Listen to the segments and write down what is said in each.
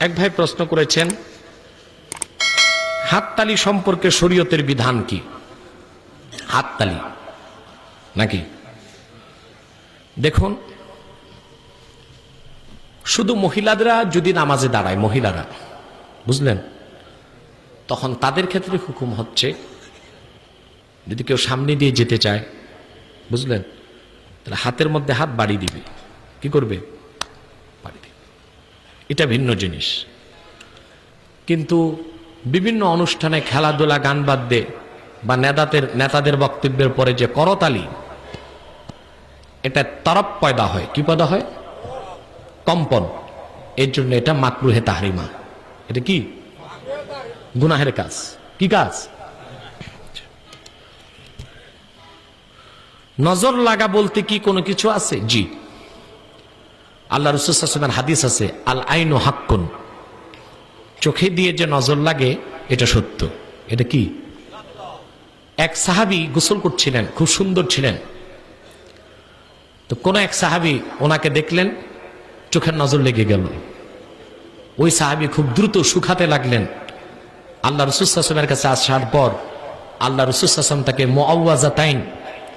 এক ভাই প্রশ্ন করেছেন, হাততালি সম্পর্কে শরীয়তের বিধান কি? হাততালি নাকি? দেখুন, শুধু মহিলাদেরা যদি নামাজে দাঁড়ায়, মহিলারা, বুঝলেন? তখন তাদের ক্ষেত্রে হুকুম হচ্ছে, যদি কেউ সামনে দিয়ে যেতে চায়, বুঝলেন? তাহলে হাতের মধ্যে হাত বাড়ি দিবে। কি করবে? এটা ভিন্ন জিনিস। কিন্তু বিভিন্ন অনুষ্ঠানে খেলাধুলা, গান বাদ্যে বা নেতাদের নেতাদের বক্তব্যের পরে যে করতালি, এটা তরফ পয়দা হয়। কি পয়দা হয়? কম্পন। এর জন্য এটা মাকরুহে তাহরিমা। এটা কি? গুনাহের কাজ। কি কাজ? নজর লাগা বলতে কি কোনো কিছু আছে? জি। আল্লাহ রসুলের হাদিস আছে আল আইন হাক্কুন। চোখে দিয়ে যে নজর লাগে, এটা সত্য। এটা কি? এক সাহাবি গোসল করছিলেন, খুব সুন্দর ছিলেন। তো কোন এক সাহাবি ওনাকে দেখলেন, চোখের নজর লেগে গেল। ওই সাহাবি খুব দ্রুত শুকাতে লাগলেন। আল্লাহ রসুলের কাছে আসার পর আল্লাহ রসুলাম তাকে মোয়াজাতাইন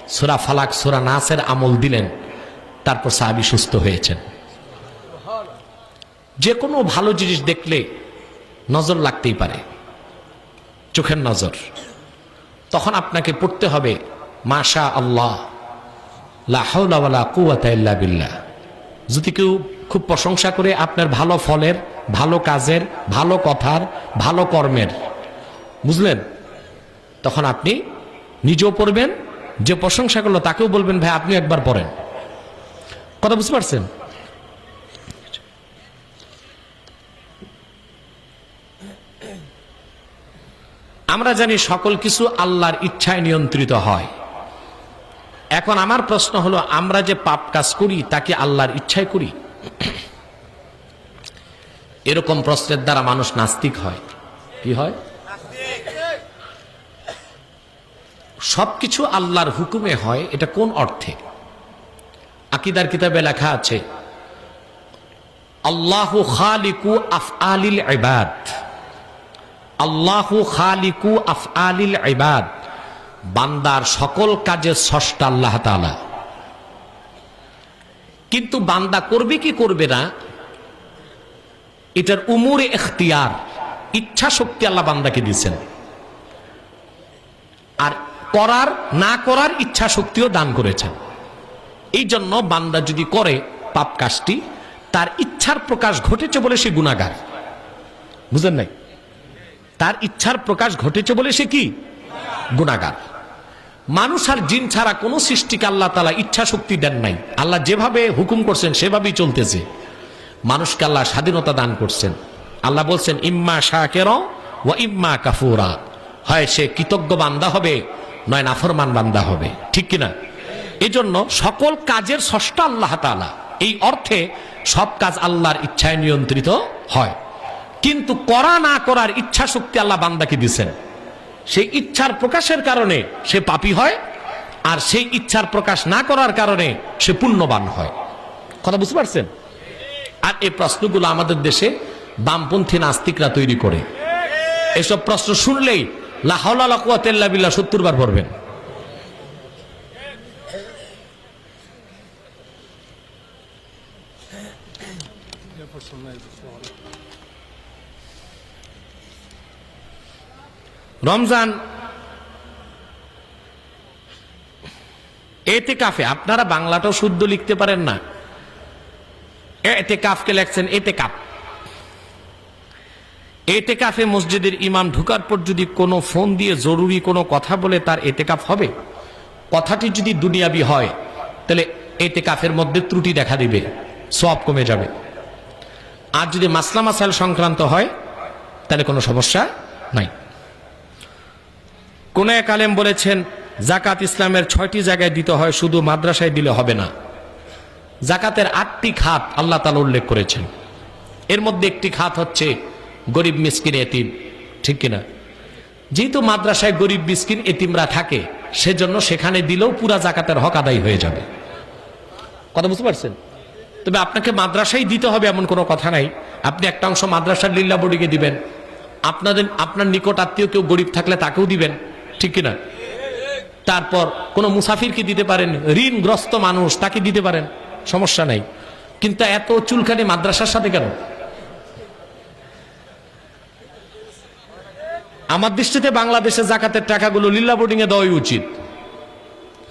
সোরা ফালাক, সোরা নাসের আমল দিলেন। তারপর সাহাবি সুস্থ হয়েছেন। যে কোনো ভালো জিনিস দেখলে নজর লাগতেই পারে। চোখের নজর। তখন আপনাকে পড়তে হবে মাশা আল্লাহ লাহাউলা কুয়াতা বিল্লাহ। যদি কেউ খুব প্রশংসা করে আপনার ভালো ফলের, ভালো কাজের, ভালো কথার, ভালো কর্মের, বুঝলেন? তখন আপনি নিজেও পড়বেন, যে প্রশংসা করল তাকেও বলবেন, ভাই আপনি একবার পড়েন। কথা বুঝতে পারছেন? আমরা জানি সকল কিছু আল্লাহর ইচ্ছায় নিয়ন্ত্রিত হয়। এখন আমার প্রশ্ন হলো, আমরা যে পাপ কাজ করি তাকে আল্লাহর ইচ্ছায় করি? এরকম প্রশ্নের দ্বারা মানুষ নাস্তিক হয়। কি হয়? সবকিছু আল্লাহর হুকুমে হয়, এটা কোন অর্থে? আকিদার কিতাবে লেখা আছে, আল্লাহ খালিকু আফ আলিল ইবাদ। আল্লাহু খালিকু আফ আলিল ইবাদ। বান্দার সকল কাজে স্রষ্টা আল্লাহ তালা কিন্তু বান্দা করবে কি করবে না? এটার উমুরে এখতিয়ার ইচ্ছা শক্তি আল্লাহ বান্দাকে দিয়েছেন। আর করার, না করার ইচ্ছা শক্তিও দান করেছেন। এই জন্য বান্দা যদি করে পাপ কাজটি, তার ইচ্ছার প্রকাশ ঘটেছে বলে সে গুণাগার বুঝলেন নাই? তার ইচ্ছার প্রকাশ ঘটেছে বলে সে কি? গুণাগার। মানুষ আর জিন ছাড়া কোনো সৃষ্টিকে আল্লাহ তালা ইচ্ছা শক্তি দেন নাই। আল্লাহ যেভাবে হুকুম করছেন, সেভাবেই চলতেছে। মানুষকে আল্লাহ স্বাধীনতা দান করছেন। আল্লাহ বলছেন, ইম্মা শাকের ও ইম্মা কাফুরা। হয় সে কৃতজ্ঞ বান্দা হবে, নয় নাফরমান বান্দা হবে। ঠিক কিনা? এজন্য সকল কাজের ষষ্ঠ আল্লাহ তালা এই অর্থে সব কাজ আল্লাহর ইচ্ছায় নিয়ন্ত্রিত হয়। কিন্তু করা না করার ইচ্ছা শক্তি আল্লাহ বান্দাকে দিছেন সেই ইচ্ছার প্রকাশের কারণে সে পাপী হয়, আর সেই ইচ্ছার প্রকাশ না করার কারণে সে পুণ্যবান হয়। কথা বুঝতে পারছেন? আর এই প্রশ্নগুলো আমাদের দেশে বামপন্থী নাস্তিকরা তৈরি করে। এসব প্রশ্ন শুনলেই বিল্লা সত্তর বার পড়বেন। রমজান এতে কাফে আপনারা বাংলাটাও শুদ্ধ লিখতে পারেন না। এতে কাফকে লেখছেন এতে কাপ এতে কাফে মসজিদের ইমাম ঢুকার পর যদি কোনো ফোন দিয়ে জরুরি কোনো কথা বলে, তার এতে কাফ হবে? কথাটি যদি দুনিয়াবি হয়, তাহলে এতে কাফের মধ্যে ত্রুটি দেখা দিবে সব কমে যাবে। আর যদি মাসলা মাসাইল সংক্রান্ত হয়, তাহলে কোনো সমস্যা নাই। কোন এক আলেম বলেছেন, জাকাত ইসলামের ছয়টি জায়গায় দিতে হয়, শুধু মাদ্রাসায় দিলে হবে না। জাকাতের আটটি খাত আল্লাহ তালা উল্লেখ করেছেন। এর মধ্যে একটি খাত হচ্ছে গরিব মিসকিন এতিম, ঠিক কিনা? যেহেতু মাদ্রাসায় গরিব মিসকিন এতিমরা থাকে, সেজন্য সেখানে দিলেও পুরা জাকাতের হক আদায় হয়ে যাবে। কথা বুঝতে পারছেন? তবে আপনাকে মাদ্রাসাই দিতে হবে এমন কোনো কথা নাই। আপনি একটা অংশ মাদ্রাসার লিল্লা বডিকে দিবেন। আপনাদের, আপনার নিকট আত্মীয় কেউ গরিব থাকলে তাকেও দিবেন। ঠিক কিনা? তারপর কোন মুসাফিরকে দিতে পারেন? ঋণগ্রস্ত মানুষ, তাকে দিতে পারেন? সমস্যা নাই। কিন্তু এত চুলখানি মাদ্রাসার সাথে কেন? আমার দৃষ্টিতে বাংলাদেশে জাকাতের টাকাগুলো লীলা বোর্ডিং এ দেওয়াই উচিত।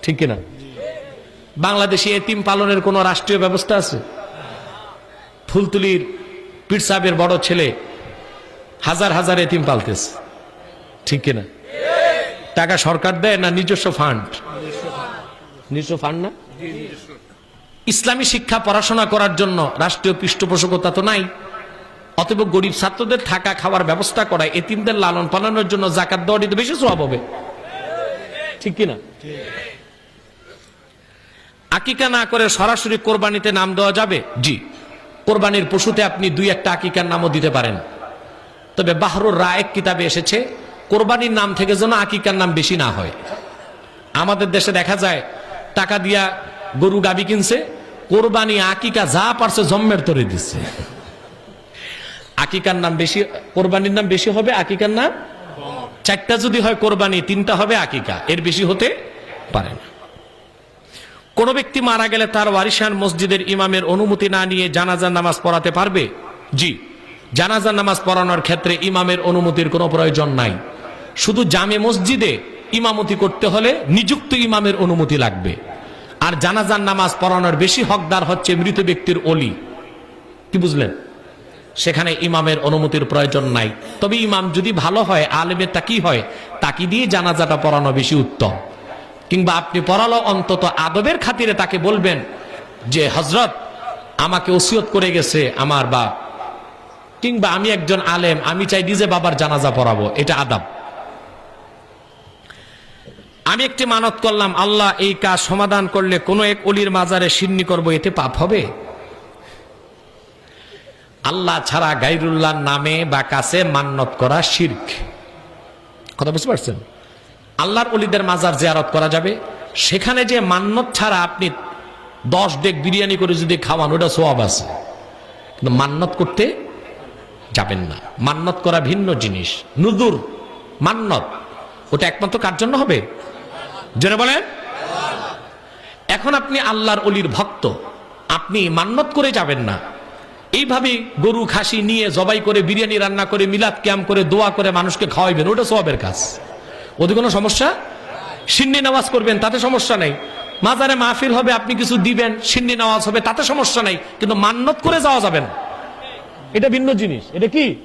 ঠিক কিনা? বাংলাদেশে এতিম পালনের কোন রাষ্ট্রীয় ব্যবস্থা আছে? ফুলতুলির পীর সাহেবের বড় ছেলে হাজার হাজার এতিম পালতেছে। ঠিক কিনা? টাকা সরকার দেয় না নিজস্ব ফান্ড নিজস্ব ফান্ড না? ইসলামী শিক্ষা পড়াশোনা করার জন্য রাষ্ট্রীয় পৃষ্ঠপোষকতা তো নাই। অতএব গরিব ছাত্রদের থাকা খাওয়ার ব্যবস্থা করা এতিমদের লালন পালনের জন্য জাকাত দেওয়াটি তো বেশি সব হবে। ঠিক কিনা? আকিকা না করে সরাসরি কোরবানিতে নাম দেওয়া যাবে? জি। কোরবানির পশুতে আপনি দুই একটা আকিকার নামও দিতে পারেন। তবে বাহরুর রায়েক কিতাবে এসেছে কোরবানির নাম থেকে যেন আকিকার নাম বেশি না হয়। আমাদের দেশে দেখা যায়, টাকা দিয়া গরু গাবি কিনছে, কোরবানি আকিকা যা পারছে জম্মের তরে দিচ্ছে আকিকার নাম বেশি, কোরবানির নাম বেশি হবে আকিকার নাম? চারটা যদি হয় কোরবানি, তিনটা হবে আকিকা। এর বেশি হতে পারে না। কোন ব্যক্তি মারা গেলে তার ওয়ারিসান মসজিদের ইমামের অনুমতি না নিয়ে জানাজার নামাজ পড়াতে পারবে? জি। জানাজার নামাজ পড়ানোর ক্ষেত্রে ইমামের অনুমতির কোনো প্রয়োজন নাই। শুধু জামে মসজিদে ইমামতি করতে হলে নিযুক্ত ইমামের অনুমতি লাগবে। আর জানাজার নামাজ পড়ানোর বেশি হকদার হচ্ছে মৃত ব্যক্তির অলি। কি বুঝলেন? সেখানে ইমামের অনুমতির প্রয়োজন নাই। তবে ইমাম যদি ভালো হয় আলেমের তা কি হয়, তাকে দিয়ে জানাজাটা পড়ানো বেশি উত্তম। কিংবা আপনি পড়ালো অন্তত আদবের খাতিরে তাকে বলবেন যে হজরত আমাকে ওসিয়ত করে গেছে আমার বাপ। কিংবা আমি একজন আলেম, আমি চাই নিজে বাবার জানাজা পড়াবো। এটা আদাব। আমি একটি মানত করলাম, আল্লাহ এই কাজ সমাধান করলে কোনো এক অলির মাজারে সিন্নি করব, এতে পাপ হবে? আল্লাহ ছাড়া গাইরুল্লাহর নামে বা কাছে মান্নত করা শির্ক। কথা বুঝতে পারছেন? আল্লাহর অলিদের মাজার জিয়ারত করা যাবে। সেখানে যে মান্নত ছাড়া আপনি দশ ডেক বিরিয়ানি করে যদি খাওয়ান, ওটা সোয়াব আছে। কিন্তু মান্নত করতে যাবেন না। মান্নত করা ভিন্ন জিনিস। নুদুর মান্নত, ওটা একমাত্র কার জন্য হবে? জেনে বলেন। এখন আপনি আল্লাহর অলির ভক্ত, আপনি মান্নত করে যাবেন না। এইভাবে গরু, খাসি নিয়ে জবাই করে, বিরিয়ানি রান্না করে, মিলাদ ক্যাম্প করে, দোয়া করে মানুষকে খাওয়াইবেন, ওটা সবের কাজ। ওদের কোনো সমস্যা? সিন্নি নামাজ করবেন, তাতে সমস্যা নেই। মাজারে মাহফিল হবে, আপনি কিছু দিবেন, সিন্নি নামাজ হবে, তাতে সমস্যা নেই। কিন্তু মান্নত করে যাওয়া যাবেন এটা ভিন্ন জিনিস। এটা কি?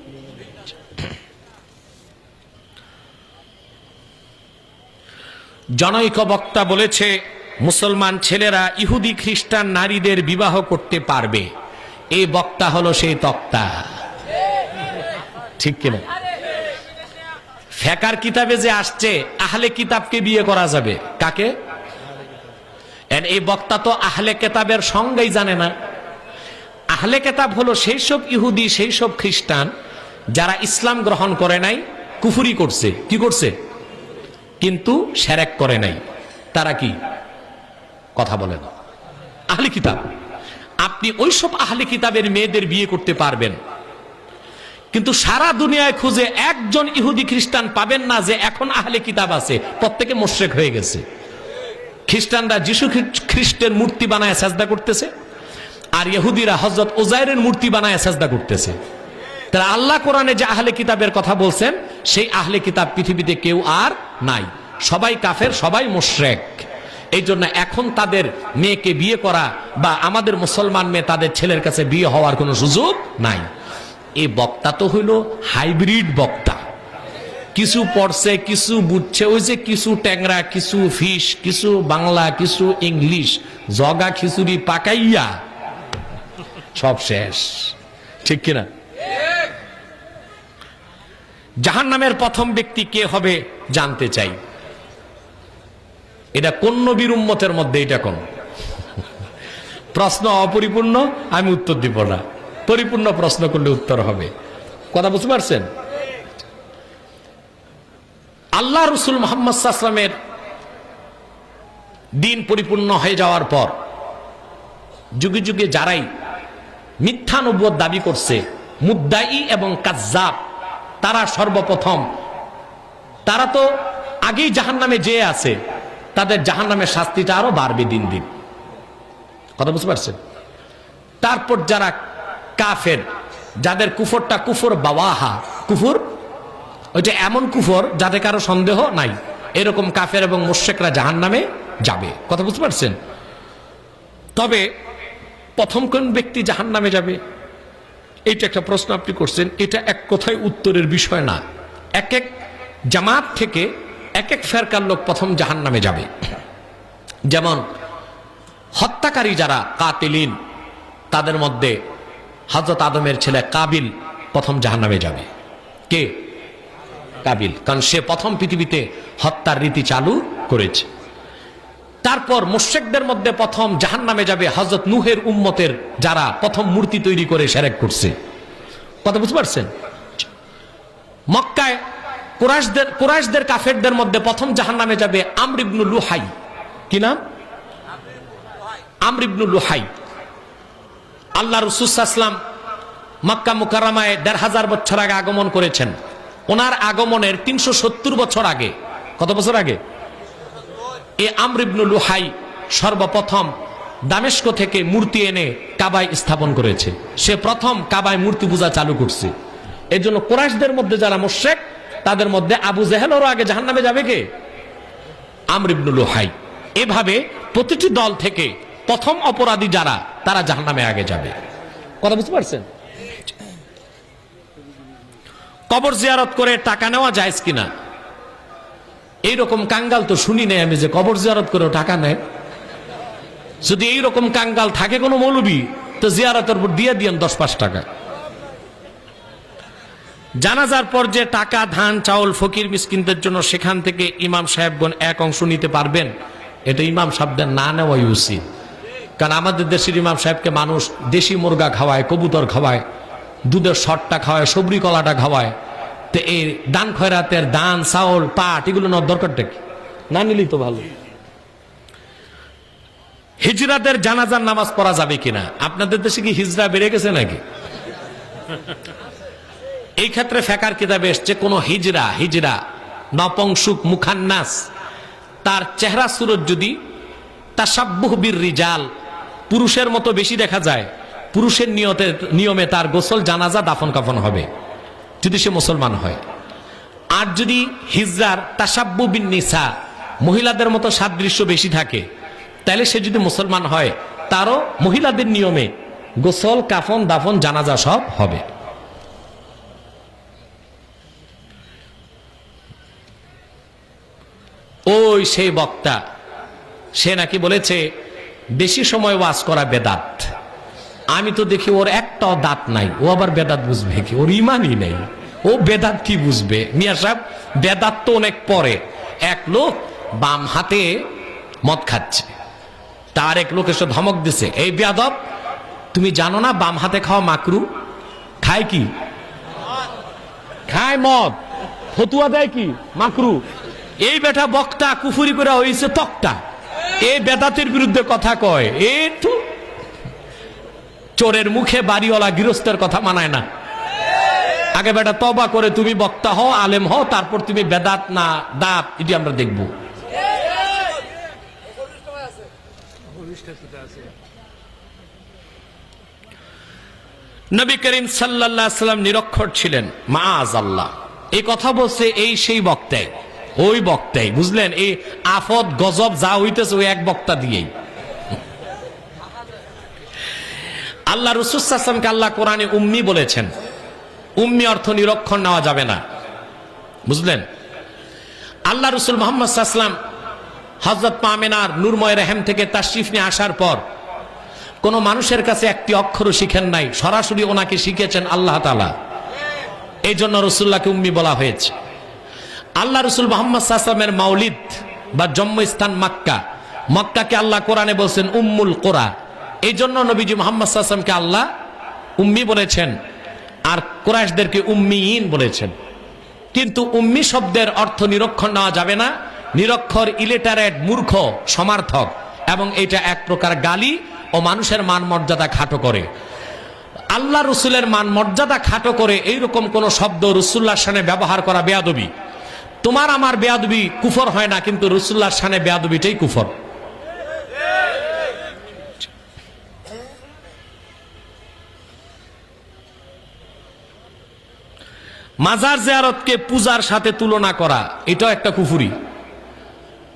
জনৈক বক্তা বলেছে, মুসলমান ছেলেরা ইহুদি খ্রিস্টান নারীদের বিবাহ করতে পারবে। এই বক্তা হলো সেই তক্তা। ঠিক কিনা? ফেকার কিতাবে যে আসছে, আহলে কিতাবকে বিয়ে করা যাবে। কাকে? এই বক্তা তো আহলে কেতাবের সঙ্গেই জানে না। আহলে কেতাব হলো সেই সব ইহুদি সেই সব খ্রিস্টান যারা ইসলাম গ্রহণ করে নাই, কুফুরি করছে। কি করছে? কিন্তু সেরেক করে নাই। তারা কি? কথা বলে না। আহলে কিতাব, আপনি ওইসব আহলে কিতাবের মেয়েদের বিয়ে করতে পারবেন। কিন্তু সারা দুনিয়ায় খুঁজে একজন ইহুদি খ্রিস্টান পাবেন না যে এখন আহলে কিতাব আছে। প্রত্যেকে মোশ্রেক হয়ে গেছে। খ্রিস্টানরা যিশু খ্রি- খ্রিস্টের মূর্তি বানায় সাজদা করতেছে, আর ইহুদিরা হজরত ওজাইরের মূর্তি বানায় সাজদা করতেছে। তারা আল্লাহ কোরআনে যে আহলে কিতাবের কথা বলছেন, সেই আহলে কিতাব পৃথিবীতে কেউ আর নাই। সবাই কাফের, সবাই মোশরেক। এই জন্য এখন তাদের মেয়েকে বিয়ে করা বা আমাদের মুসলমান মেয়ে তাদের ছেলের কাছে বিয়ে হওয়ার কোনো সুযোগ নাই। এই বক্তা তো হইল হাইব্রিড বক্তা। কিছু পড়ছে, কিছু বুঝছে, ওই যে কিছু ট্যাংরা, কিছু ফিশ, কিছু বাংলা, কিছু ইংলিশ, জগা খিচুড়ি পাকাইয়া সব শেষ। ঠিক কিনা? জাহান নামের প্রথম ব্যক্তি কে হবে জানতে চাই। এটা কোন নবীর উম্মতের মধ্যে এটা কোন? প্রশ্ন অপরিপূর্ণ, আমি উত্তর দিব না। পরিপূর্ণ প্রশ্ন করলে উত্তর হবে। কথা বুঝতে পারছেন? আল্লাহ রসুল মোহাম্মদ সাল্লামের দিন পরিপূর্ণ হয়ে যাওয়ার পর, যুগে যুগে যারাই মিথ্যা দাবি করছে, মুদ্দাই এবং কাজ্জাব তারা সর্বপ্রথম। তারা তো আগেই জাহান নামে যে আছে। তাদের জাহান নামের শাস্তিটা আরও বাড়বে দিন দিন। কথা বুঝতে পারছেন? তারপর যারা কাফের, যাদের কুফরটা কুফর বাওয়াহা, কুফর? ওইটা এমন কুফর যাতে কারও সন্দেহ নাই। এরকম কাফের এবং মুশেকরা জাহান নামে যাবে। কথা বুঝতে পারছেন? তবে প্রথম কোন ব্যক্তি জাহান নামে যাবে? এইটা একটা প্রশ্ন আপনি করছেন, এটা এক কথায় উত্তরের বিষয় না। এক এক জামাত থেকে এক এক ফেরকার লোক প্রথম জাহান নামে যাবে। যেমন হত্যাকারী যারা, কাতিলিন, তাদের মধ্যে হজরত আদমের ছেলে কাবিল প্রথম জাহান নামে যাবে। কে? কাবিল। কারণ সে প্রথম পৃথিবীতে হত্যার রীতি চালু করেছে। তারপর মুশেকদের মধ্যে প্রথম জাহান নামে যাবে হজরত নুহের উম্মতের যারা প্রথম মূর্তি তৈরি করে সেরেক করছে। কথা বুঝতে পারছেন? মক্কায় কুরাইশদের কুরাইশদের কাফেরদের মধ্যে প্রথম জাহান নামে যাবে আমরিবনু লুহাই। কি নাম? আমরিবনু লুহাই। আল্লাহ রসুসাল্লাম মক্কা মুকারামায় দেড় হাজার বছর আগে আগমন করেছেন। ওনার আগমনের তিনশো সত্তর বছর আগে, কত বছর আগে? এ আমরিবনুল লুহাই সর্বপ্রথম দামেস্ক থেকে মূর্তি এনে কাবায় স্থাপন করেছে। সে প্রথম কাবায় মূর্তি পূজা চালু করছে। এই জন্য কোরাইশদের মধ্যে যারা মোশেক, তাদের মধ্যে আবু জেহেলেরও আগে জাহান নামে যাবে কে? আমরিবনুল লুহাই। এভাবে প্রতিটি দল থেকে প্রথম অপরাধী যারা, তারা জাহান নামে আগে যাবে। কথা বুঝতে পারছেন? কবর জিয়ারত করে টাকা নেওয়া যায় কিনা? এইরকম কাঙ্গাল তো শুনি নাই আমি যে কবর জিয়ারত করেও টাকা নেয় যদি এইরকম কাঙ্গাল থাকে কোনো মৌলবী, তো জিয়ারতের উপর দিয়ে দিয়েন দশ পাঁচ টাকা। জানাজার পর যে টাকা, ধান, চাউল, ফকির, মিসকিনদের জন্য সেখান থেকে ইমাম সাহেবগণ এক অংশ নিতে পারবেন। এটা ইমাম সাহেবদের না নেওয়াই উচিত। কারণ আমাদের দেশের ইমাম সাহেবকে মানুষ দেশি মুরগা খাওয়ায়, কবুতর খাওয়ায়, দুধের শটটা খাওয়ায়, সবরি কলাটা খাওয়ায়। তো এই দান খয়রাতের দান, চাউল, পাট, এগুলো নেওয়ার দরকারটা কি? না নিলেই তো ভালো। হিজরাদের জানাজার নামাজ পড়া যাবে কিনা? আপনাদের দেশে কি হিজরা বেড়ে গেছে নাকি? এই ক্ষেত্রে ফেকার কিতাবে এসছে, কোন হিজরা হিজরা, নপংসুক মুখান্নাস, তার চেহারা সুরত যদি তাসাব্বুহ বীর রিজাল, পুরুষের মতো বেশি দেখা যায়, পুরুষের নিয়তে, নিয়মে তার গোসল জানাজা দাফন কাফন হবে। যদি সে মুসলমান হয়। আর যদি হিজরার তাসাব্বু বিন নিসা মহিলাদের মতো সাদৃশ্য বেশি থাকে, তাহলে সে যদি মুসলমান হয়, তারও মহিলাদের নিয়মে গোসল, কাফন, দাফন, জানাজা সব হবে। ওই সেই বক্তা, সে নাকি বলেছে, বেশি সময় ওয়াজ করা বেদাত। আমি তো দেখি ওর একটাও দাঁত নাই ও আবার বেদাত বুঝবে কি? ওর ইমানই নেই। ও বেদাত কি বুঝবে? মিয়া সাহেব বেদাত তো অনেক পরে। এক লোক বাম হাতে মদ খাচ্ছে। তার এক লোক এসে ধমক দিছে এই বেদব তুমি জানো না বাম হাতে খাওয়া মাকরু? খায় কি? খায় মদ। ফতুয়া দেয় কি? মাকরু। এই বেটা বক্তা কুফুরি করে হয়েছে তক্তা। এই বেদাতের বিরুদ্ধে কথা কয়। একটু চোরের মুখে বাড়িওয়ালা গৃহস্থের কথা মানায় না। আগে বেটা তবা করে তুমি বক্তা হও, আলেম হও, তারপর তুমি বেদাত না দাঁত, এটি আমরা দেখব। নবী করিম সাল্লাম নিরক্ষর ছিলেন। মাজ আল্লাহ এই কথা বলছে এই সেই বক্তায় ওই বক্তাই, বুঝলেন? এই আফত, গজব যা হইতেছে ওই এক বক্তা দিয়েই। আল্লাহ রসুসামকে আল্লাহ কোরআনে উম্মি বলেছেন। উম্মি অর্থ নিরক্ষণ নেওয়া যাবে না। বুঝলেন? আল্লাহ রসুল মোহাম্মদ সাল্লাম হজরত পামেনার নূরময় রেহেম থেকে তাশরিফ নিয়ে আসার পর কোন মানুষের কাছে একটি অক্ষরও শিখেন নাই। সরাসরি ওনাকে শিখেছেন আল্লাহ তালা এই জন্য রসুল্লাহকে উম্মি বলা হয়েছে। আল্লাহ রসুল মোহাম্মদ সাল্লামের মাউলিদ বা জন্মস্থান মাক্কা। মক্কাকে আল্লাহ কোরআনে বলছেন উম্মুল কোরআ এই জন্য নবীজি মোহাম্মদ সাল্লামকে আল্লাহ উম্মি বলেছেন, আর কোরআশদেরকে উম্মিহীন বলেছেন। কিন্তু উম্মি শব্দের অর্থ নিরক্ষর নেওয়া যাবে না। নিরক্ষর ইলেটারেট মূর্খ, সমার্থক, এবং এটা এক প্রকার গালি ও মানুষের মান মর্যাদা খাটো করে। আল্লাহ রসুলের মান মর্যাদা খাটো করে এইরকম কোন শব্দ রসুল্লাহ সানে ব্যবহার করা বেয়াদবি। তোমার আমার বেয়াদবি কুফর হয় না, কিন্তু রসুল্লাহ সানে বেয়াদবিটাই কুফর। মাজার জিয়ারতকে পূজার সাথে তুলনা করা, এটাও একটা কুফুরি।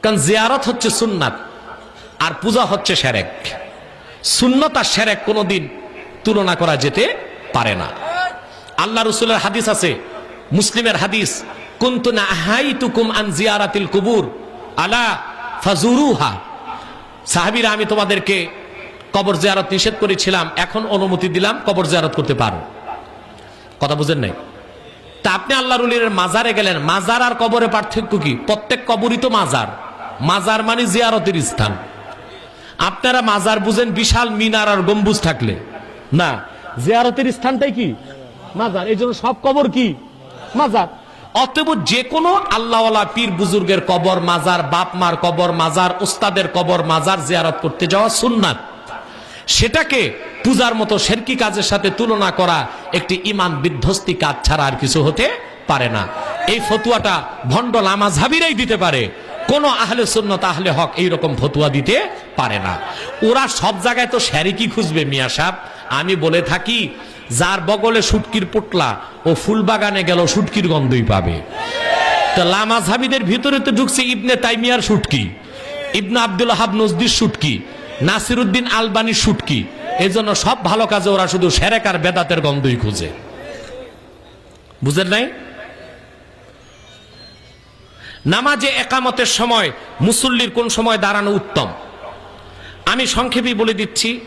কারণ জিয়ারত হচ্ছে সুন্নাত, আর পূজা হচ্ছে সেরেক। সুন্নত আর সেরেক কোনোদিন তুলনা করা যেতে পারে না। আল্লাহ রসুলের হাদিস আছে, মুসলিমের হাদিস কুন্তুনা আহাইতুকুম আন জিয়ারাতিল কুবুর, আলা ফাজুরুহা। সাহাবীরা, আমি তোমাদেরকে কবর জিয়ারত নিষেধ করেছিলাম, এখন অনুমতি দিলাম, কবর জিয়ারত করতে পারো। কথা বুঝেন নাই? তা আপনি আল্লাহ রুলির মাজারে গেলেন। মাজার আর কবরে পার্থক্য কি? প্রত্যেক কবরই তো মাজার। মাজার মানে জিয়ারতের স্থান। আপনারা মাজার বুঝেন বিশাল মিনার আর গম্বুজ থাকলে। না, জিয়ারতের স্থানটাই কি? মাজার। এই জন্য সব কবর কি? মাজার। অতএব যে কোনো আল্লাহওয়ালা পীর বুজুর্গের কবর মাজার বাপ মার কবর মাজার, উস্তাদের কবর মাজার জিয়ারত করতে যাওয়া সুন্নাত। সেটাকে পূজার মতো শেরকি কাজের সাথে তুলনা করা একটি ইমান বিধ্বস্তি কাজ ছাড়া আর কিছু হতে পারে না। এই ফতুয়াটা ভণ্ড লামাঝাবিরাই দিতে পারে। কোন আহলে সুন্নত, আহলে হক এইরকম ফতুয়া দিতে পারে না। ওরা সব জায়গায় তো শ্যারিকি খুঁজবে মিয়া সাহ আমি বলে থাকি, যার বগলে সুটকির পোটলা ও ফুলবাগানে গেল সুটকির গন্ধই পাবে। তো লামাঝাবিদের ভিতরে তো ঢুকছে ইবনে তাইমিয়ার সুটকি ইবনে আব্দুল হাব নজদির সুটকি নাসিরুদ্দিন আলবানি সুটকি এই জন্য সব ভালো কাজে ওরা শুধু সেরেক আর বেদাতের গন্ধই খুঁজে। বুঝেন নাই? নামাজে একামতের সময় মুসল্লির কোন সময় দাঁড়ানো উত্তম? আমি সংক্ষেপে বলে দিচ্ছি,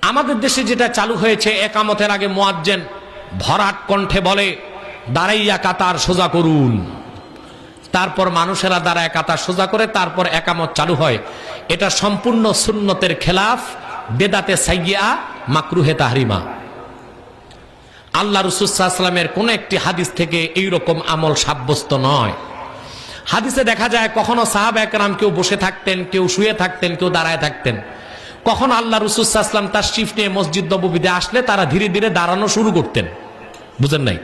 আমাদের দেশে যেটা চালু হয়েছে একামতের আগে মোয়াজ্জেন ভরাট কণ্ঠে বলে, দাঁড়াইয়া কাতার সোজা করুন। তারপর মানুষেরা দ্বারা একাতা সোজা করে, তারপর একামত চালু হয়। এটা সম্পূর্ণ সুন্নতের খেলাফ, বেদাতে সাইয়া মাকরুহে তাহরিমা। আল্লাহ রসুলামের কোন একটি হাদিস থেকে এই রকম আমল সাব্যস্ত নয়। হাদিসে দেখা যায় কখনো সাহাব একরাম কেউ বসে থাকতেন, কেউ শুয়ে থাকতেন, কেউ দাঁড়ায় থাকতেন। কখন আল্লাহ রসুলাম তার শিফট নিয়ে মসজিদ নবীতে আসলে তারা ধীরে ধীরে দাঁড়ানো শুরু করতেন। বুঝেন নাই?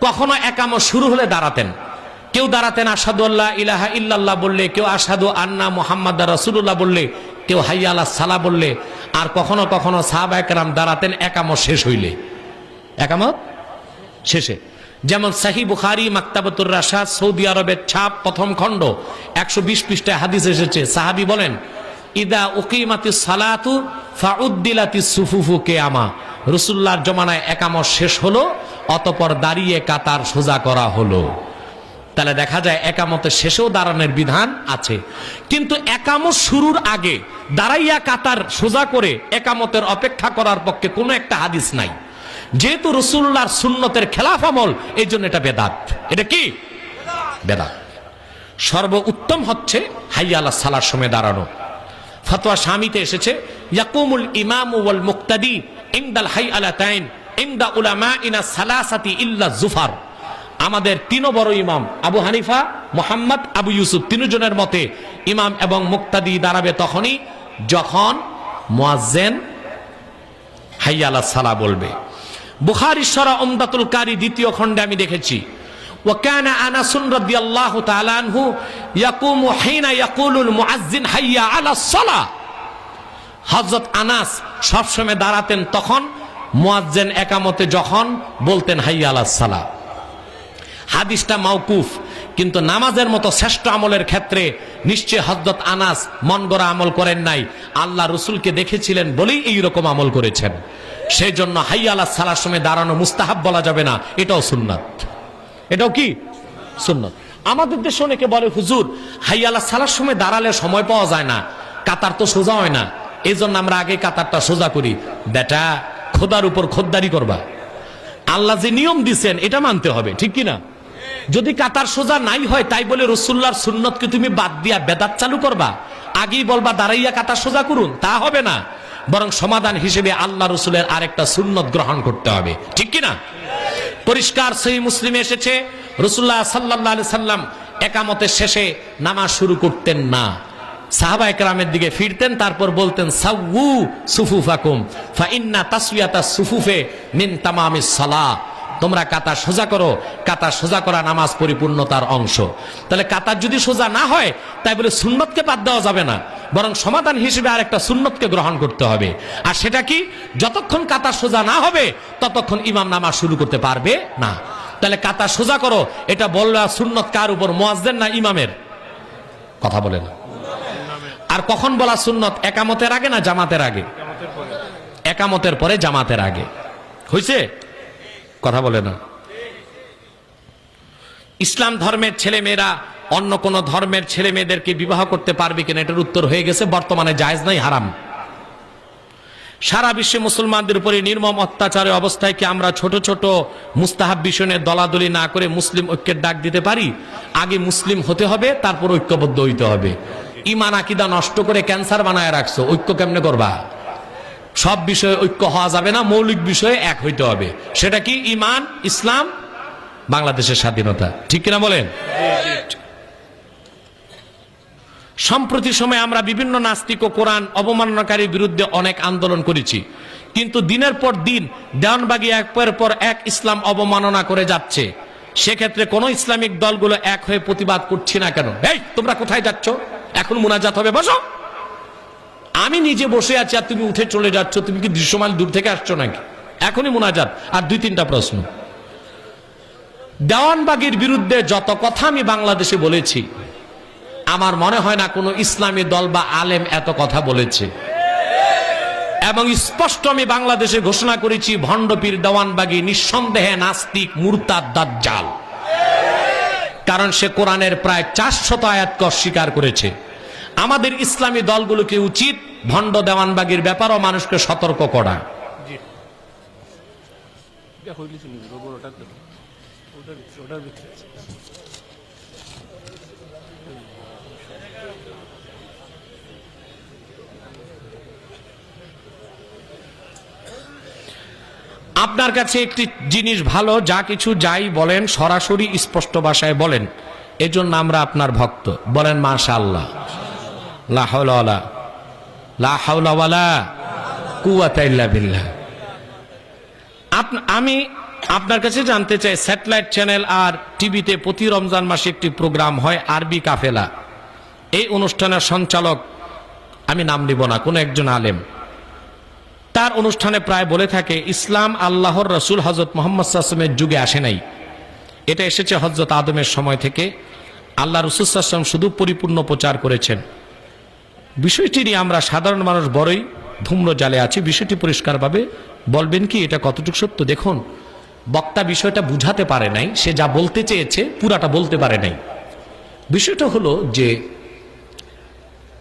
কখনো একামত শুরু হলে দাঁড়াতেন। কেউ দাঁড়াতেন আসাদু আল্লাহ ইলাহা ইল্লাল্লাহ বললে, কেউ আসাদু আন্না মোহাম্মদ রসুল্লাহ বললে, কেউ হাইয়া আল্লাহ সালা বললে, আর কখনো কখনো সাহাব একরাম দাঁড়াতেন, একামত শেষ হইলে। একামত শেষে। যেমন সাহি বুখারি, মাক্তাবতুর রাশাদ, সৌদি আরবের ছাপ, প্রথম খণ্ড, একশো বিশ পৃষ্ঠায় হাদিস এসেছে। সাহাবি বলেন, ইদা উকিমাতি সালাতু ফাউদ্দিলাতি সুফুফু কে আমা রসুল্লাহর জমানায় একামত শেষ হলো, অতপর দাঁড়িয়ে কাতার সোজা করা হলো। তাহলে দেখা যায় একামতের শেষেও দাঁড়ানোর বিধান আছে। কিন্তু একামত শুরুর আগে দাঁড়াইয়া কাতার সোজা করে একামতের অপেক্ষা করার পক্ষে কোনো একটা হাদিস নাই। যেহেতু রসুল্লাহর সুন্নতের খেলাফ আমল এই জন্য এটা বেদাত। এটা কি? বেদাত। সর্ব উত্তম হচ্ছে হাইয়ালা সালার সময় দাঁড়ানো। ফতোয়া স্বামীতে এসেছে, ইয়াকুমুল ইমাম ওয়াল মুক্তাদি ইমদাল হাই আলা তাইন ইমদা উলামা ইনা সালাসাতি ইল্লা জুফার। আমাদের তিন বড় ইমাম আবু হানিফা মোহাম্মদ আবু ইউসুফ তিনজনের মতে ইমাম এবং মুক্তাদি দাঁড়াবে তখনই যখন মোয়াজ্জেন হাইয়ালা সালা বলবে বুখারিশ্বরা ওমদাতুল কারি দ্বিতীয় খণ্ডে আমি দেখেছি وكان انس رضي الله تعالى عنه يقوم حين يقول المؤذن حي على الصلاه হযরত আনাস সবসময় দাঁড়াতেন তখন মুয়াজ্জিন একামতে যখন বলতেন হাইয়া আলাস সালাহ হাদিসটা মাওকুফ। কিন্তু নামাজের মতো শ্রেষ্ঠ আমলের ক্ষেত্রে নিশ্চয় হজরত আনাস মন গড়া আমল করেন নাই। আল্লাহ রসুলকে দেখেছিলেন বলেই এই রকম আমল করেছেন। সেই জন্য হাই আল্লাহ সালার সময় দাঁড়ানো মুস্তাহাব বলা যাবে না, এটাও সুন্নাত। এটাও কি? সুন্নত। আমাদের দেশে অনেকে বলে, হুজুর হাই আল্লাহ সালার সময় দাঁড়ালে সময় পাওয়া যায় না, কাতার তো সোজা হয় না। এই জন্য আমরা আগে কাতারটা সোজা করি। বেটা, খোদার উপর খোদ্দারি করবা। আল্লাহ যে নিয়ম দিছেন, এটা মানতে হবে, ঠিক কি না যদি কাতার সোজা নাই হয়, তাই বলে রসুল্লার সুন্নতকে তুমি বাদ দিয়া বেদাত চালু করবা। আগেই বলবা, দাঁড়াইয়া কাতার সোজা করুন। তা হবে না। বরং সমাধান হিসেবে আল্লাহ রসুলের আরেকটা সুন্নত গ্রহণ করতে হবে। ঠিক কি না পরিষ্কার সেই মুসলিমে এসেছে, রসুল্লাহ সাল্লাহ সাল্লাম একামতের শেষে নামাজ শুরু করতেন না। সাহাবা একরামের দিকে ফিরতেন, তারপর বলতেন সাউ সুফুফাকুম ফা ইন্না তাসবিয়াতা সুফুফে মিন তামামিস সালাহ। তোমরা কাতার সোজা করো কাতার সোজা করা নামাজ পরিপূর্ণতার অংশ। তাহলে কাতার যদি সোজা না হয়, তাই বলে সুন্নতকে বাদ দেওয়া যাবে না। বরং সমাধান হিসেবে আর একটা সুন্নতকে গ্রহণ করতে হবে। আর সেটা কি? যতক্ষণ কাতার সোজা না হবে, ততক্ষণ ইমাম নামাজ শুরু করতে পারবে না। তাহলে কাতার সোজা করো, এটা বললা সুন্নত কার উপর, মোয়াজ্জেন না ইমামের? কথা বলে না। আর কখন বলা সুন্নত? একামতের আগে না জামাতের আগে? একামতের পরে। জামাতের আগে। হয়েছে কথা বলে না। ইসলাম ধর্মের ছেলে মেয়েরা অন্য কোন ধর্মের ছেলে মেয়েদেরকে বিবাহ করতে পারবে কিনা এটার উত্তর হয়ে গেছে, বর্তমানে জায়েজ নাই, হারাম। সারা বিশ্বে মুসলমানদের উপরে নির্মম অত্যাচারের অবস্থায় কি আমরা ছোট ছোট মুস্তাহাব বিষয়ে দলাদলি না করে মুসলিম ঐক্যের ডাক দিতে পারি? আগে মুসলিম হতে হবে, তারপর ঐক্যবদ্ধ হইতে হবে। ইমান আকিদা নষ্ট করে ক্যান্সার বানায় রাখছো, ঐক্য কেমনে করবা? সব বিষয়ে ঐক্য হওয়া যাবে না, মৌলিক বিষয়ে এক হইতে হবে। সেটা কি? ইমান, ইসলাম, বাংলাদেশের স্বাধীনতা। ঠিক কিনা বলেন? সম্প্রতি সময়ে আমরা বিভিন্ন নাস্তিক ও কোরআন অবমাননাকারীর বিরুদ্ধে অনেক আন্দোলন করেছি। কিন্তু দিনের পর দিন দেওয়ানবাগি এক পর পর এক ইসলাম অবমাননা করে যাচ্ছে। সেক্ষেত্রে কোন ইসলামিক দলগুলো এক হয়ে প্রতিবাদ করছি না কেন? এই, তোমরা কোথায় যাচ্ছ? এখন মুনাজাত হবে, বসো। আমি নিজে বসে আছি আর তুমি উঠে চলে যাচ্ছ, তুমি কি দৃশ্যমান দূর থেকে আসছো নাকি? এখনই মুনাজাত। আর দুই তিনটা প্রশ্ন। দেওয়ানবাগির বিরুদ্ধে যত কথা আমি বাংলাদেশে বলেছি, আমার মনে হয় না কোনো ইসলামী দল বা আলেম এত কথা বলেছে। এবং স্পষ্ট আমি বাংলাদেশে ঘোষণা করেছি, ভণ্ডপীর দেওয়ানবাগি নিঃসন্দেহে নাস্তিক মুরতাদ দাজ্জাল। কারণ সে কোরআনের প্রায় চারশত আয়াতকে অস্বীকার করেছে। আমাদের ইসলামী দলগুলোকে উচিত ভণ্ড দেওয়ানবাগির ব্যাপারও মানুষকে সতর্ক করা। আপনার কাছে একটি জিনিস ভালো যা কিছু যাই বলেন সরাসরি স্পষ্ট ভাষায় বলেন। এজন্য আমরা আপনার ভক্ত। বলেন মাশা আল্লাহ লাহাউলা লাহাউলা কুয়াতা ইল্লা বিল্লাহ। আমি আপনার কাছে জানতে চাই, স্যাটেলাইট চ্যানেল আর টিভিতে প্রতি রমজান মাসে একটি প্রোগ্রাম হয় আরবি কাফেলা। এই অনুষ্ঠানের সঞ্চালক, আমি নাম নিব না, কোনো একজন আলেম। তার অনুষ্ঠানে প্রায় বলে থাকে, ইসলাম আল্লাহর রসুল হজরত মোহাম্মদ সাসমের যুগে আসে নাই। এটা এসেছে হজরত আদমের সময় থেকে। আল্লাহ রসুল সাসম শুধু পরিপূর্ণ প্রচার করেছেন। বিষয়টি নিয়ে আমরা সাধারণ মানুষ বড়ই ধূম্র জালে আছি। বিষয়টি পরিষ্কারভাবে বলবেন কি, এটা কতটুকু সত্য? দেখুন, বক্তা বিষয়টা বুঝাতে পারে নাই, সে যা বলতে চেয়েছে পুরাটা বলতে পারে নাই। বিষয়টা হলো যে,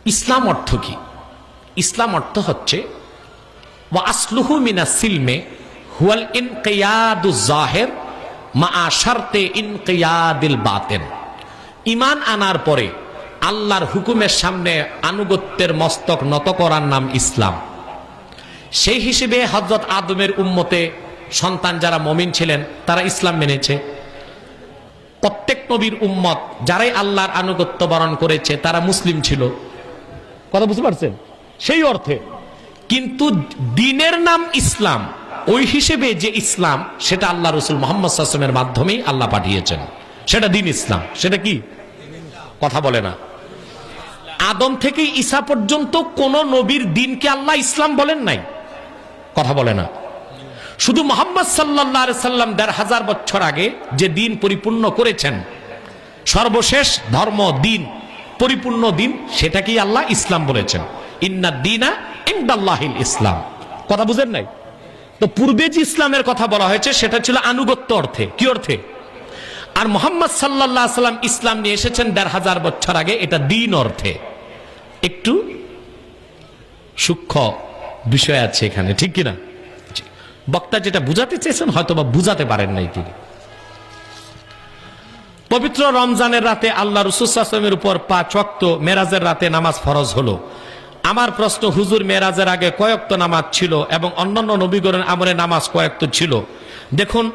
ইসলাম অর্থ কি? ইসলাম অর্থ হচ্ছে ওয়াসলুহু মিনা সিলমে হুয়াল ইনকিয়াদু জাহের মা শারতে ইনকিয়াদিল বাতেন। ইমান আনার পরে আল্লাহর হুকুমের সামনে আনুগত্যের মস্তক নত করার নাম ইসলাম। সেই হিসেবে হজরত আদমের উম্মতে সন্তান যারা মমিন ছিলেন, তারা ইসলাম মেনেছে। প্রত্যেক নবীর উম্মত যারাই আল্লাহর আনুগত্য বরণ করেছে, তারা মুসলিম ছিল। কথা বুঝতে পারছেন? সেই অর্থে। কিন্তু দিনের নাম ইসলাম, ওই হিসেবে যে ইসলাম, সেটা আল্লাহ রসুল মোহাম্মদ সাসমের মাধ্যমেই আল্লাহ পাঠিয়েছেন। সেটা দিন ইসলাম। সেটা কি? কথা বলে না। আদম থেকে ঈসা পর্যন্ত কোন নবীর দিনকে আল্লাহ ইসলাম বলেন নাই। কথা বলে না। শুধু মোহাম্মদ সাল্লাহ সাল্লাম দেড় হাজার বছর আগে যে দিন পরিপূর্ণ করেছেন, সর্বশেষ ধর্ম দিন, পরিপূর্ণ দিন, সেটাকেই আল্লাহ ইসলাম বলেছেন। ইন্না দিনা ইন্দাল্লাহিল ইসলাম। কথা বুঝেন নাই? তো পূর্বে যে ইসলামের কথা বলা হয়েছে, সেটা ছিল আনুগত্য অর্থে। কি অর্থে? আর মোহাম্মদ সাল্লাহ সাল্লাম ইসলাম নিয়ে এসেছেন দেড় হাজার বছর আগে, এটা দিন অর্থে। একটু সূক্ষ্ম বিষয় আছে এখানে, ঠিক কিনা? বক্তা যেটা বুঝাতে চেয়েছেন হয়তো বা বুঝাতে পারেন নাই তিনি। পবিত্র রমজানের রাতে আল্লাহ রসুলের উপর পাঁচ ওয়াক্ত মেরাজের রাতে নামাজ ফরজ হলো। আমার প্রশ্ন, হুজুর মেরাজের আগে কয়েকত নামাজ ছিল এবং অন্যান্য নবীগণের আমলে নামাজ কয়েকত ছিল? দেখুন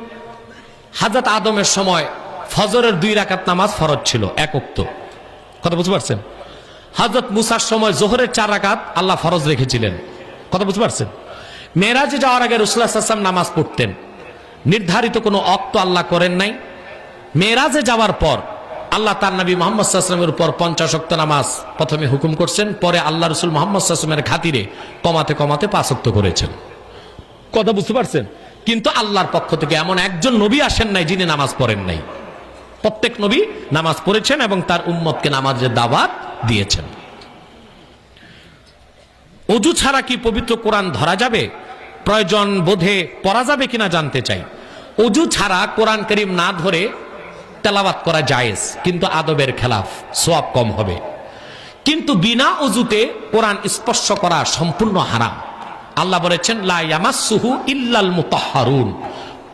হাজাত আদমের সময় ফজরের দুই রাকাত নামাজ ফরজ ছিল, এক উক্ত কথা বুঝতে পারছেন? হজরত মুসার সময় জোহরের চার রাকাত আল্লাহ ফরজ রেখেছিলেন। কথা বুঝতে পারছেন? মেয়েরাজে যাওয়ার আগে রসুল্লাহাম নামাজ পড়তেন। নির্ধারিত কোনো অক্ত আল্লাহ করেন নাই। মেয়েরাজে যাওয়ার পর আল্লাহ তার নবী মোহাম্মদ সাল্লামের উপর পঞ্চাশ অক্ত নামাজ প্রথমে হুকুম করছেন, পরে আল্লাহ রসুল মোহাম্মদ সাল্লামের খাতিরে কমাতে কমাতে পাঁচ অক্ত করেছেন। কথা বুঝতে পারছেন? কিন্তু আল্লাহর পক্ষ থেকে এমন একজন নবী আসেন নাই যিনি নামাজ পড়েন নাই। প্রত্যেক নবী নামাজ পড়েছেন এবং তার উম্মতকে নামাজের দাওয়াত দিয়েছেন। অজু ছাড়া কি পবিত্র কোরআন ধরা যাবে? প্রয়োজন বোধে পড়া যাবে কিনা জানতে চাই। অজু ছাড়া কোরআন করিম না ধরে তেলাবাত করা জায়েজ, কিন্তু আদবের খেলাফ সোয়াব কম হবে। কিন্তু বিনা অজুতে কোরআন স্পর্শ করা সম্পূর্ণ হারাম। আল্লাহ বলেছেন, লা ইয়ামাসসুহু ইল্লাল মুতাহহারুন।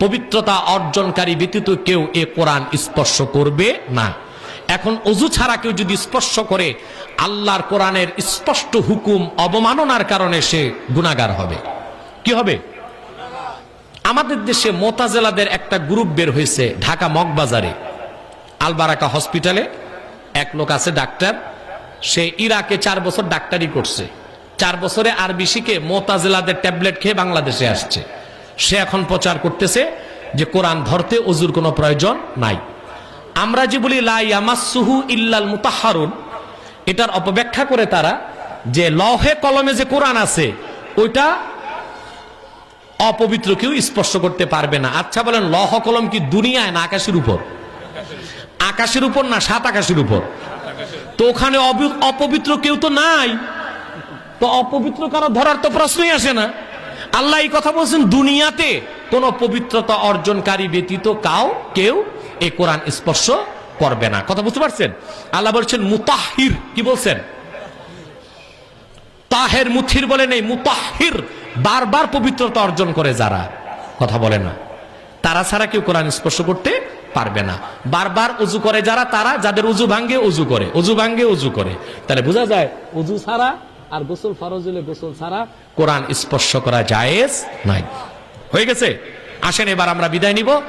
পবিত্রতা অর্জনকারী ব্যতীত কেউ এ কোরআন স্পর্শ করবে না। এখন অজু ছাড়া কেউ যদি স্পর্শ করে, আল্লাহর কোরআনের স্পষ্ট হুকুম অবমাননার কারণে সে গুণাগার হবে। কি হবে? আমাদের দেশে মোতাজেলাদের একটা গ্রুপ বের হয়েছে ঢাকা মগবাজারে, আলবারাকা হসপিটালে। এক লোক আছে ডাক্তার, সে ইরাকে চার বছর ডাক্তারি করছে। চার বছরে আরবি শিখে মোতাজেলাদের ট্যাবলেট খেয়ে বাংলাদেশে আসছে। সে এখন প্রচার করতেছে যে কোরআন ধরতে অজুর কোনো প্রয়োজন নাই। আমরা যে বলি লাইয়ামাসুহু ইল্লাল মুতাহারুন, এটার অপব্যাখ্যা করে তারা যে লহে কলমে যে কোরআন আছে, ওইটা অপবিত্র কেউ স্পর্শ করতে পারবে না। আচ্ছা বলেন, লহ কলম কি দুনিয়ায় না আকাশের উপর? আকাশের উপর না, সাত আকাশের উপর? তো ওখানে অপবিত্র কেউ তো নাই। তো অপবিত্র কারও ধরার তো প্রশ্নই আসে না। আল্লাহ এই কথা বলছেন, দুনিয়াতে কোন পবিত্রতা অর্জনকারী ব্যতীত কাউ, কেউ এই কোরআন স্পর্শ করবে না। কথা বুঝতে পারছেন? আল্লাহ বলছেন, মুতাহির কি বলছেন? তাহের মুথির বলে নেই, মুতাহির বারবার পবিত্রতা অর্জন করে যারা। কথা বলে না। তারা ছাড়া কেউ কোরআন স্পর্শ করতে পারবে না। বারবার উজু করে যারা, তারা যাদের উজু ভাঙ্গে, উজু করে। উজু ভাঙ্গে, উজু করে। তাহলে বোঝা যায়, উজু ছাড়া আর গোসল ফরজ হলে গোসল ছাড়া কোরআন স্পর্শ করা জায়েজ নাই। হয়ে গেছে? আসেন, এবার আমরা বিদায় নিব।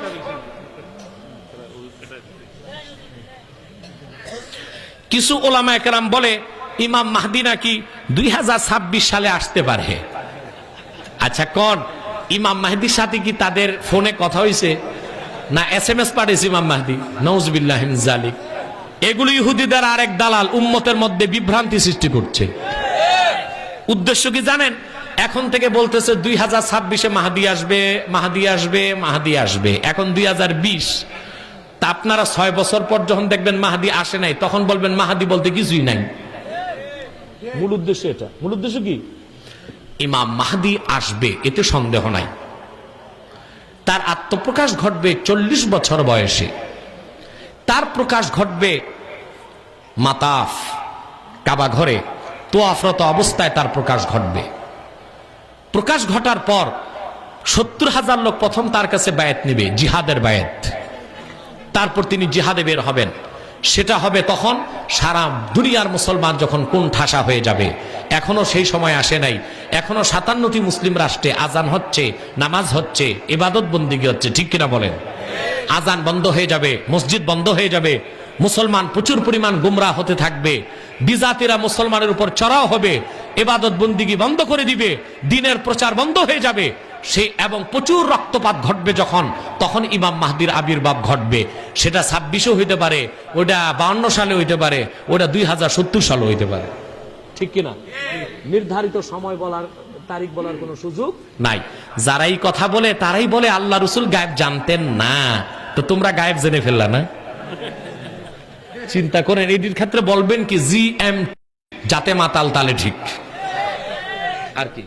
কিছু ওলামা একরাম বলে, ইমাম মাহদি নাকি দুই হাজার ছাব্বিশ সালে আসতে পারে? আচ্ছা কন, ইমাম মাহদির সাথে কি তাদের ফোনে কথা হয়েছে না, এস এম এস পাঠিয়েছে ইমাম মাহদি। নৌজবিল্লাহ জালিক এগুলো ইহুদিদের আরেক দালাল, উম্মতের মধ্যে বিভ্রান্তি সৃষ্টি করছে। উদ্দেশ্য কি জানেন? এখন থেকে বলতেছে, দুই হাজার ছাব্বিশে মাহাদি আসবে মাহাদি আসবে মাহাদি আসবে। এখন দুই হাজার বিশ। তা আপনারা ছয় বছর পর যখন দেখবেন মাহাদি আসে নাই তখন বলবেন মাহাদি বলতে কিছুই নাই। মূল উদ্দেশ্য এটা। মূল উদ্দেশ্য কি? ইমাম মাহাদি আসবে এতে সন্দেহ নাই। তার আত্মপ্রকাশ ঘটবে চল্লিশ বছর বয়সে। তার প্রকাশ ঘটবে মাতাফ কাবা ঘরে। তোয়াফরত অবস্থায় তার প্রকাশ ঘটবে। প্রকাশ ঘটার পর সত্তর হাজার লোক প্রথম তার কাছে বায়াত নেবে জিহাদের বায়াত। তারপর তিনি জিহাদে বের হবেন। সেটা হবে তখন সারা দুনিয়ার মুসলমান যখন কোন ঠাসা হয়ে যাবে। এখনও সেই সময় আসে নাই। এখনও সাতান্নটি মুসলিম রাষ্ট্রে আজান হচ্ছে, নামাজ হচ্ছে, ইবাদত বন্দিগি হচ্ছে। ঠিক কিনা বলেন? আজান বন্ধ হয়ে যাবে, মসজিদ বন্ধ হয়ে যাবে, মুসলমান প্রচুর পরিমাণ গুমরা হতে থাকবে, বিজাতিরা মুসলমানের উপর চড়াও হবে এবাদত বন্দিগি বন্ধ করে দিবে, দিনের প্রচার বন্ধ হয়ে যাবে সে এবং প্রচুর রক্তপাত ঘটবে যখন, তখন ইমাম মাহদির আবির্ভাব ঘটবে। সেটা ছাব্বিশও হইতে পারে ওটা বাউন্ন সালে হইতে পারে ওটা দুই হাজার সত্তর সালে হইতে পারে। ঠিক কিনা? নির্ধারিত সময় বলার, তারিখ বলার কোনো সুযোগ নাই। যারাই কথা বলে, তারাই বলে আল্লাহ রসুল গায়েব জানতেন না। তো তোমরা গায়েব জেনে ফেললা না? চিন্তা করেন এটির ক্ষেত্রে বলবেন কি, জি এম যাতে মাতাল তালে ঠিক। আর কি?